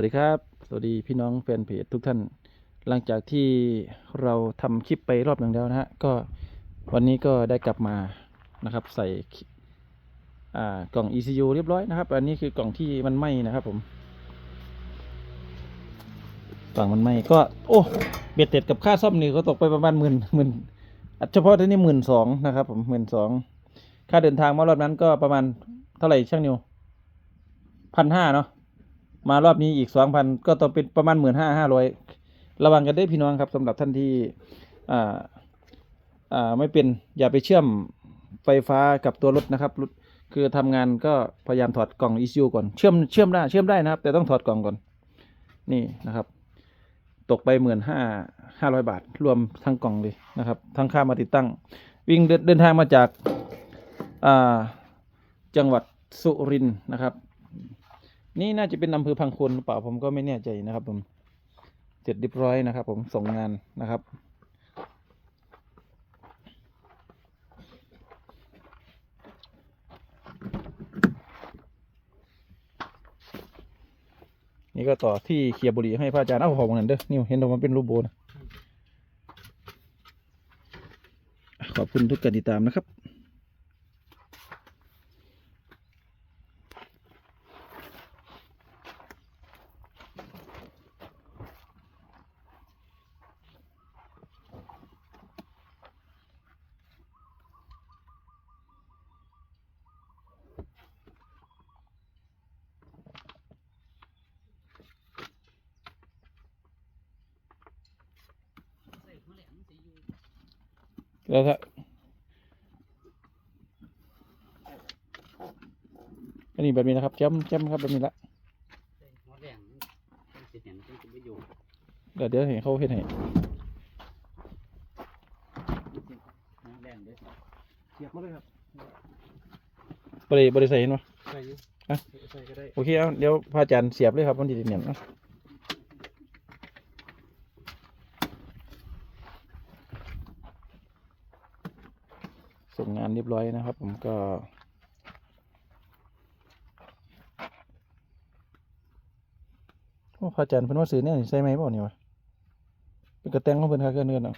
วัสดีครับ สวัสดีพี่น้องแฟนเพจทุกท่าน หลังจากที่เราทำคลิปไปรอบหนึ่งแล้วนะฮะ ก็วันนี้ก็ได้กลับมานะครับ ใส่กล่อง ECU เรียบร้อยนะครับ อันนี้คือกล่องที่มันไหม้นะครับผม กล่องมันไหม้ก็ โอ้เบ็ดเสร็จกับค่าซ่อมนี่ก็ตกไปประมาณหมื่นหมื่นเฉพาะที่นี่หมื่นสองนะครับ ผมหมื่นสองค่าเดินทางมารอบนั้นก็ประมาณเท่าไหร่ช่างนิวพันห้าเนาะ มารอบนี้อีกสองพันก็ต้องเป็นประมาณหมื่นห้าห้าร้อยระวังกันได้พี่น้องครับสำหรับท่านที่อ่าอ่าไม่เป็นอย่าไปเชื่อมไฟฟ้ากับตัวรถนะครับรถคือทำงานก็พยายามถอดกล่อง ECU ก่อนเชื่อมเชื่อมได้เชื่อมได้นะครับ แต่ต้องถอดกล่องก่อนนี่นะครับ ตกไปหมื่นห้าห้าร้อยบาท รวมทั้งกล่องเลยนะครับ ทั้งค่ามาติดตั้ง วิ่งเดินเดินทางมาจากอ่าจังหวัดสุรินทร์นะครับ นี่น่าจะเป็นอำเภอพังคนหรือเปล่าผมก็ไม่แน่ใจนะครับ ผม เสร็จเรียบร้อยนะครับ ผมส่งงานนะครับ นี่ก็ต่อที่เคลียร์บุหรี่ให้พระอาจารย์เอาของนั้นเด้อนี่เห็นออกมาเป็นรูปโบนะขอบคุณทุกการติดตามนะครับ แล้วถ้าอันนี้แบบนี้นะครับแจมแจมครับแบบนี้ละหัวแดงเป็นสิเห็นเป็นสิบประโยชน์เดี๋ยวเดี๋ยวเห็นเขาเห็นให้หัวแดงเด้อเสียบมาเลยครับบริบริใส่เห็นปะใส่อยู่อะใส่ก็ได้โอเคเอาเดี๋ยวพระอาจารย์เสียบเลยครับมันดีเนียนเนาะ ส่งงานเรียบร้อยนะครับ ผมก็ โอ้พระอาจารย์เพิ่นว่าซื้อเนี่ยใช่ไหมเปล่านี่วะเป็นกระแตงของเพิ่นค่ะเกินเงินเนาะ